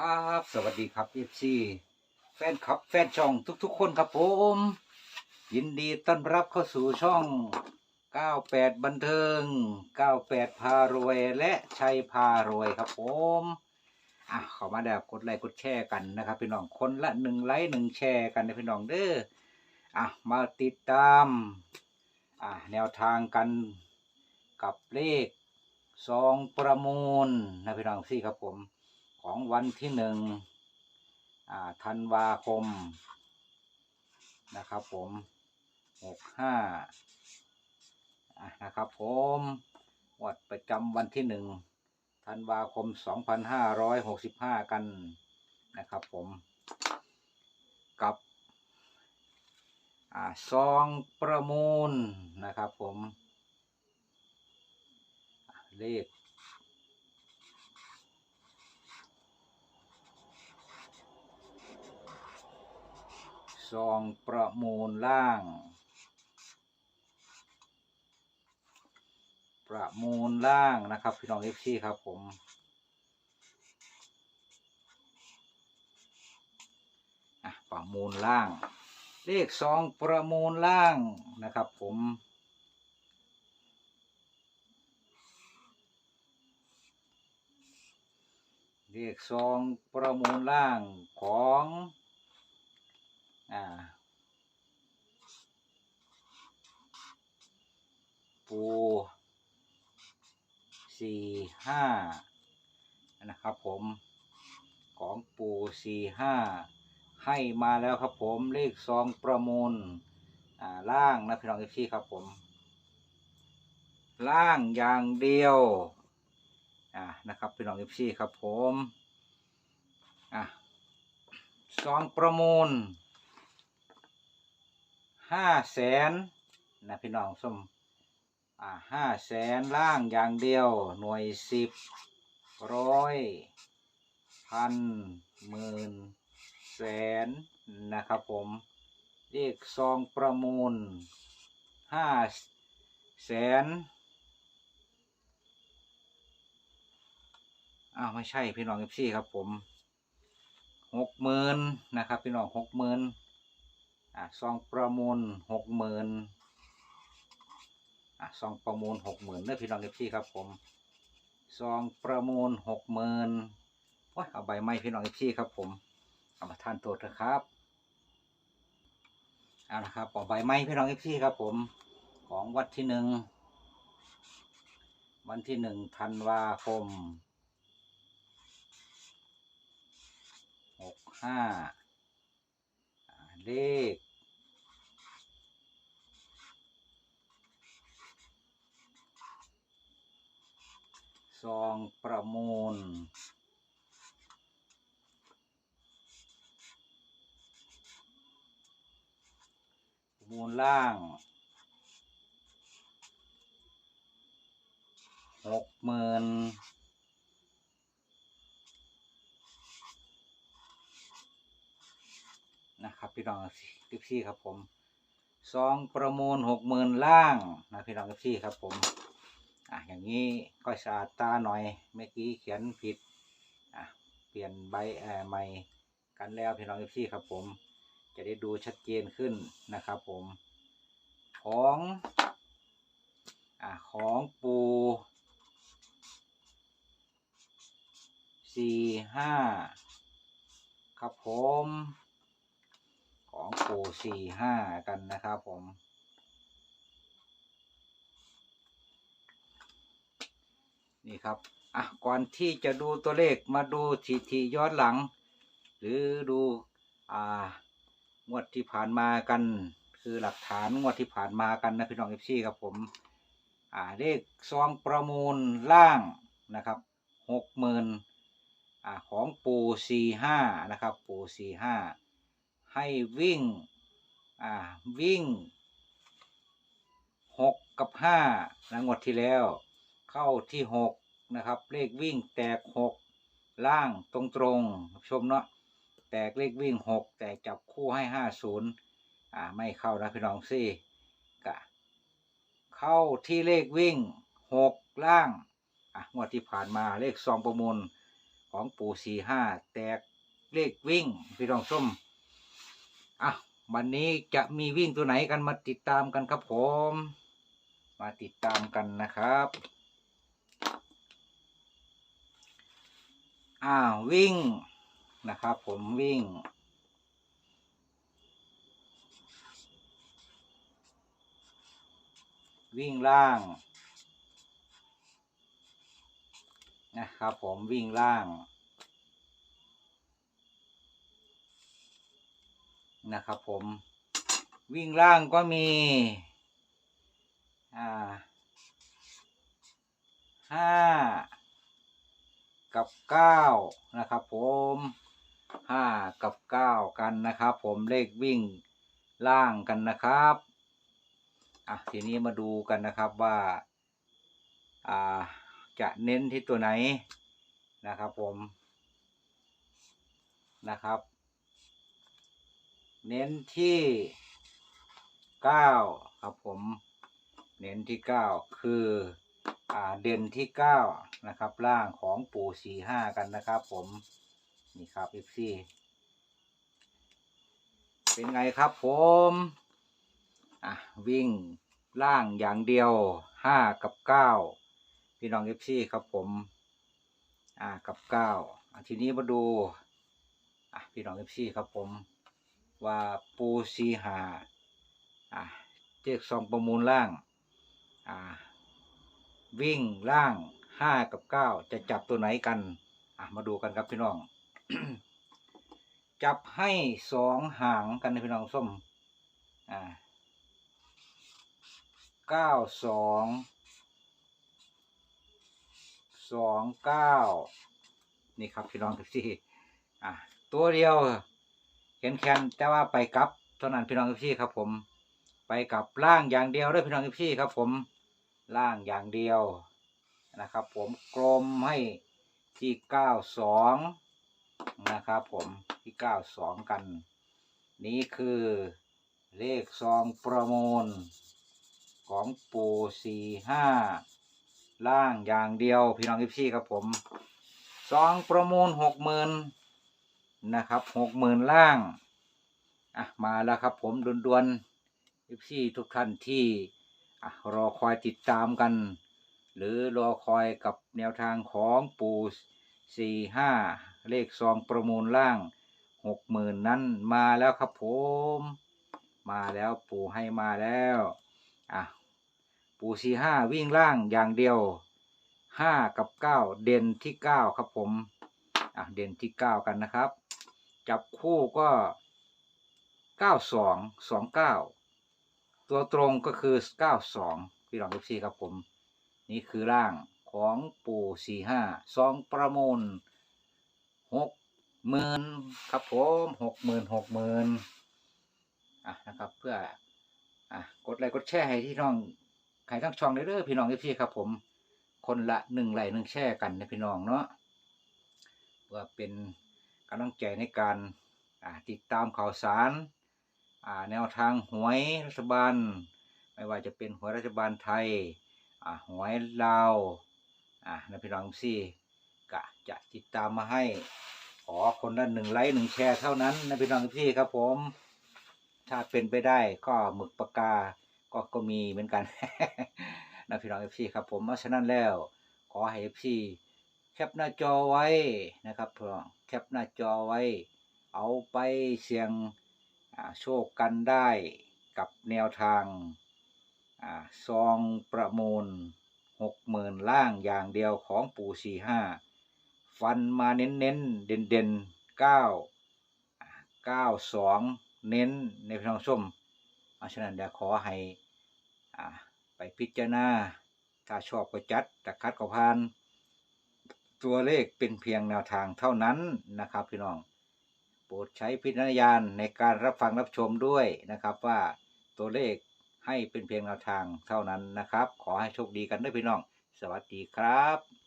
ครับ สวัสดีครับเอฟซีแฟนคลับแฟนช่องทุกๆ คนครับผม ยินดีต้อนรับเข้าสู่ช่อง 98 บันเทิง 98 พารวยและชัยพารวยครับผมอะเข้ามาแล้วกดไลค์กดแชร์กันนะครับ พี่น้องคนละหนึ่งไลค์หนึ่งแชร์กันนะพี่น้องเด้ออะมาติดตามอะแนวทางกันกับเลขซองประมูลนะพี่น้องซี่ครับผม ของวันที่หนึ่งธันวาคม นะครับผมหกห้านะครับผมวัดประจำวันที่หนึ่งธันวาคมสองพันห้าร้อยหกสิบห้ากันนะครับผมกับอซองประมูลนะครับผม เลข ซองประมูลล่าง ประมูลล่างนะครับ พี่น้องเอฟซีครับผมประมูลล่าง เลขซองประมูลล่างนะครับ ผมเลขซองประมูลล่างของ อ่า ปูสี่ห้านะครับผมของปูสี่ห้าให้มาแล้วครับผมเลขซองประมูลอ่าล่างนะพี่น้องเอฟซีครับผม ล่างอย่างเดียวอ่านะครับพี่น้องเอฟซีครับผมอะซองประมูล ห้าแสนนะพี่น้องส้มอ่าห้าแสนล่างอย่างเดียว หน่วยสิบร้อยพันหมื่นแสนนะครับผมเลขซองประมูลห้าแสนอ้าวไม่ใช่พี่น้องเอฟซีครับผมหกหมื่นนะครับ พี่น้องหกหมื่น อะซองประมูลหกหมื่นอะซองประมูลหกหมื่นเด้อพี่น้องเอฟซีครับผมซองประมูลหกหมื่นว้าเอาใบไม้พี่น้องเอฟซีครับผมเอามาทานโทษนะครับเอาละครับเอาใบไม้พี่น้องเอฟซีครับผมของวัดที่หนึ่งวันที่หนึ่งธันวาคมหกห้าเลข ซองประมูล ประมูลล่างหกหมื่นนะครับพี่น้องทิปซี่ครับผมซองประมูลหกหมื่นล่างนะพี่น้องทิปซี่ครับผม อะอย่างนี้ก็สะอาดตาหน่อย เมื่อกี้เขียนผิด อะ เปลี่ยนใบเอ่อใหม่กันแล้วพี่น้องทิปซี่ครับผม จะได้ดูชัดเจนขึ้นนะครับผม ของอะของปูสี่ห้าครับผม ของปูสี่ห้ากันนะครับผม นี่ครับอะก่อนที่จะดูตัวเลขมาดูทีทีย้อนหลัง หรือดูอ่างวดที่ผ่านมากัน คือหลักฐานงวดที่ผ่านมากันนะพี่น้องเอฟซีครับผมอ่าเลขซองประมูลล่างนะครับหกหมื่นอ่าของปูสี่ห้านะครับปูสี่ห้าให้วิ่งอ่าวิ่งหกกับห้านะงวดที่แล้ว เข้าที่หกนะครับ เลขวิ่งแตกหกล่างตรงตรงชมเนาะแตกเลขวิ่งหกแต่จับคู่ให้ห้าศูนย์อ่าไม่เข้านะพี่น้องสิกะเข้าที่เลขวิ่งหกล่างอะงวดที่ผ่านมาเลขซองประมูลขของปู่สี่ห้าแตกเลขวิ่งพี่น้องส้มอะวันนี้จะมีวิ่งตัวไหนกันมาติดตามกันครับผม มาติดตามกันนะครับ อ้าววิ่งนะครับ ผมวิ่ง วิ่งล่าง นะครับ ผมวิ่งล่าง นะครับ ผมวิ่งล่างก็มี อ่าห้า กับเก้านะครับ ผมห้ากับเก้ากันนะครับ ผมเลขวิ่งล่างกันนะครับอะทีนี้มาดูกันนะครับว่าอ่าจะเน้นที่ตัวไหนนะครับ ผมนะครับ เน้นที่เก้าครับผม เน้นที่เก้าคือ อ่าเด่นที่เก้านะครับ ล่างของปู่สี่ห้ากันนะครับ ผมนี่ครับเอฟซีเป็นไงครับผมอะวิ่งล่างอย่างเดียวห้ากับเก้าพี่น้องเอฟซีครับผมอ่ากับเก้าทีนี้มาดูอะพี่น้องเอฟซีครับผมว่าปูซีหาอะเจ๊กซองประมูลล่างอ่า วิ่งล่างห้ากับเก้าจะจับตัวไหนกัน อะ มาดูกันครับพี่น้อง จับให้สองหางกันนะพี่น้องส้ม อ่าเก้าสองสองเก้านี่ครับพี่น้องทุกที่อะตัวเดียวแขนแขนแต่ว่าไปกลับเท่านั้นพี่น้องทุกที่ครับผม ไปกับล่างอย่างเดียวเด้วยพี่น้องทุกที่ครับผม ล่างอย่างเดียวนะครับ ผมกลมให้ที่เก้าสองนะครับ ผมที่เก้าสองกัน นี่คือเลขซองประมูล ของปูสี่ห้าล่างอย่างเดียว พี่น้องอิฟซี่ครับผมซองประมูลหกหมื่นนะครับหกหมื่นล่างอะมาแล้วครับผมด่วนๆอิฟซี่ทุกท่านที่ รอคอยติดตามกัน หรือรอคอยกับแนวทางของปูสี่ห้าเลขซองประมูลล่างหกหมื่นนั้นมาแล้วครับผม มาแล้วปูให้มาแล้วอะปูซีห้าวิ่งล่างอย่างเดียวห้ากับเก้าเด่นที่เก้าครับผมอะเด่นที่เก้ากันนะครับ จับคู่ก็เก้าสองสองเก้า ตัวตรงก็คือเก้าสองพี่รองเอฟซีครับผม นี่คือร่างของปูสี่ห้าซองประมูลหกหมื่นครับผมหกหมื่นหกหมื่นอะนะครับเพื่ออะกดไลค์กดแชร์ให้ที่น้องใครทั้งช่องเด้อพี่น้องพี่ครับผม คนละหนึ่งไลค์หนึ่งแชร์กันนะพี่น้องเนาะเพื่อเป็นกำลังใจในการติดตามข่าวสาร แนวทางหวยรัฐบาล ไม่ว่าจะเป็นหวยรัฐบาลไทยอ่าหวยลาวอ่านะพี่น้องซี่กะจะติดตามมาให้ ขอคนละหนึ่งไลค์หนึ่งแชร์เท่านั้นนะพี่น้องพี่ครับผม ถ้าเป็นไปได้ก็หมึกปากกาก็ก็มีเหมือนกันนะพี่น้องเอฟซีครับผมเพราะฉะนั้นแล้ว ขอให้เอฟซีแคปหน้าจอไว้นะครับพี่น้องแคปหน้าจอไว้ เอาไปเสี่ยง โชคกันได้กับแนวทางซองประมูลหกหมื่นล่างอย่างเดียวของปู่สี่ห้าฟันมาเน้นเน้นๆเด่นเด่นเก้าเก้าสองเน้นในพี่น้องส้มเพราะฉะนั้นเดี๋ยวขอให้ไปพิจารณาถ้าชอบก็จัดแต่คัดก็พาน ตัวเลขเป็นเพียงแนวทางเท่านั้นนะครับพี่น้อง โปรดใช้พิจารณญาณในการรับฟังรับชมด้วยนะครับว่าตัวเลขให้เป็นเพียงแนวทางเท่านั้นนะครับ ขอให้โชคดีกันด้วยพี่น้อง สวัสดีครับ